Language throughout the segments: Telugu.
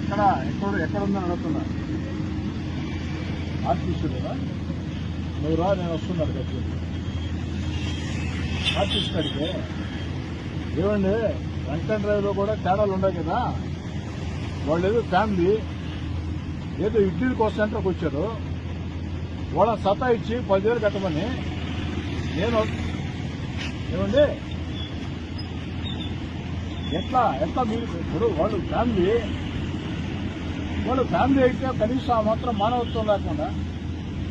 ఇక్కడ ఎక్కడ ఎక్కడ ఉందని అడుగుతున్నా. ఆర్టీసీ కదా? నువ్వు రా నేను వస్తున్నాను దగ్గర ఆర్టీసీ కడితే ఏమండి? వెంకట డ్రైవ్లో కూడా తేడాలు ఉన్నాయి కదా? వాళ్ళు ఏదో ఫ్యామిలీ ఏదో ఇడ్లీ కోసం సెంటర్కి వచ్చారు. వాళ్ళ సత్తా ఇచ్చి పదివేలు కట్టమని నేను ఏమండి? ఎట్లా ఎట్లా మీరు? ఇప్పుడు వాళ్ళు ఫ్యామిలీ వాళ్ళు ఫ్యామిలీ అయితే కనీసం ఆ మాత్రం మానవత్వం లేకుండా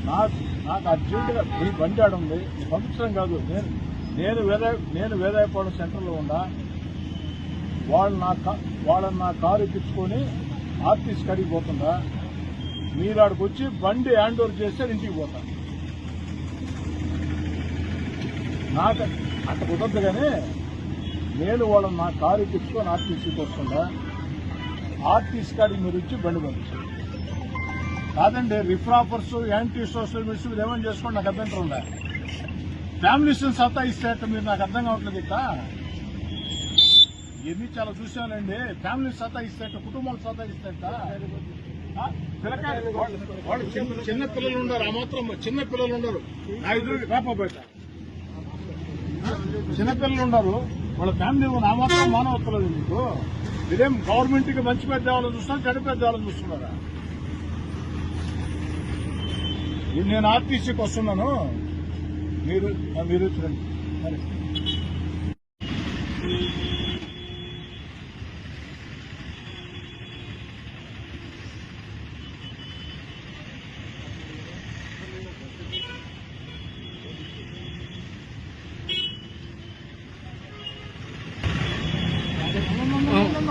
నాకు నాకు అర్జెంటుగా మీ బండి ఆడ ఉంది పంపించడం కాదు నేను నేను వేరే నేను వేదాయపాడు సెంటర్లో ఉన్నా వాళ్ళు నా వాళ్ళని నా కారు ఎక్కించుకొని ఆర్టీసీ కడిగి పోతుందా మీరు ఆడికి వచ్చి బండి హ్యాండ్ ఓవర్ చేస్తే ఇంటికి పోతా. నాకు అట్ట కుదరదు కానీ నేను వాళ్ళని నా కారు తెచ్చుకొని ఆర్టీసీకి వస్తుందా? ఆర్టీసీ కాడికి మీరు ఇచ్చి బండి పంపించారు కాదండి రిఫ్రాఫర్స్ యాంటీ సోషల్ మీడియా మీరు ఏమైనా చేసుకోండి నాకు అభ్యంతరం ఉందా ఫ్యామిలీస్ సత్తా ఇస్తే మీరు నాకు అర్థం కావట్లేదు ఇక ఎన్ని చాలా చూసానండి ఫ్యామిలీ సత్తా ఇస్తే కుటుంబాలు సత్తా ఇస్తే పిల్లకాయలు వాళ్ళు చిన్న చిన్న పిల్లలు ఉండరు ఆ మాత్రం చిన్న పిల్లలు ఉండరు నా బయట. రాపబోయట చిన్నపిల్లలు ఉన్నారు. ఉండరు వాళ్ళ ఫ్యామిలీ ఆ మాత్రం మానవత్తలేదు మీకు. మీరేం గవర్నమెంట్కి మంచి పెద్ద వాళ్ళని చూస్తున్నారు చెడు పెద్ద వాళ్ళని చూస్తున్నారా? ఇది నేను ఆర్టీసీకి వస్తున్నాను. మీరు మీరు చూడండి.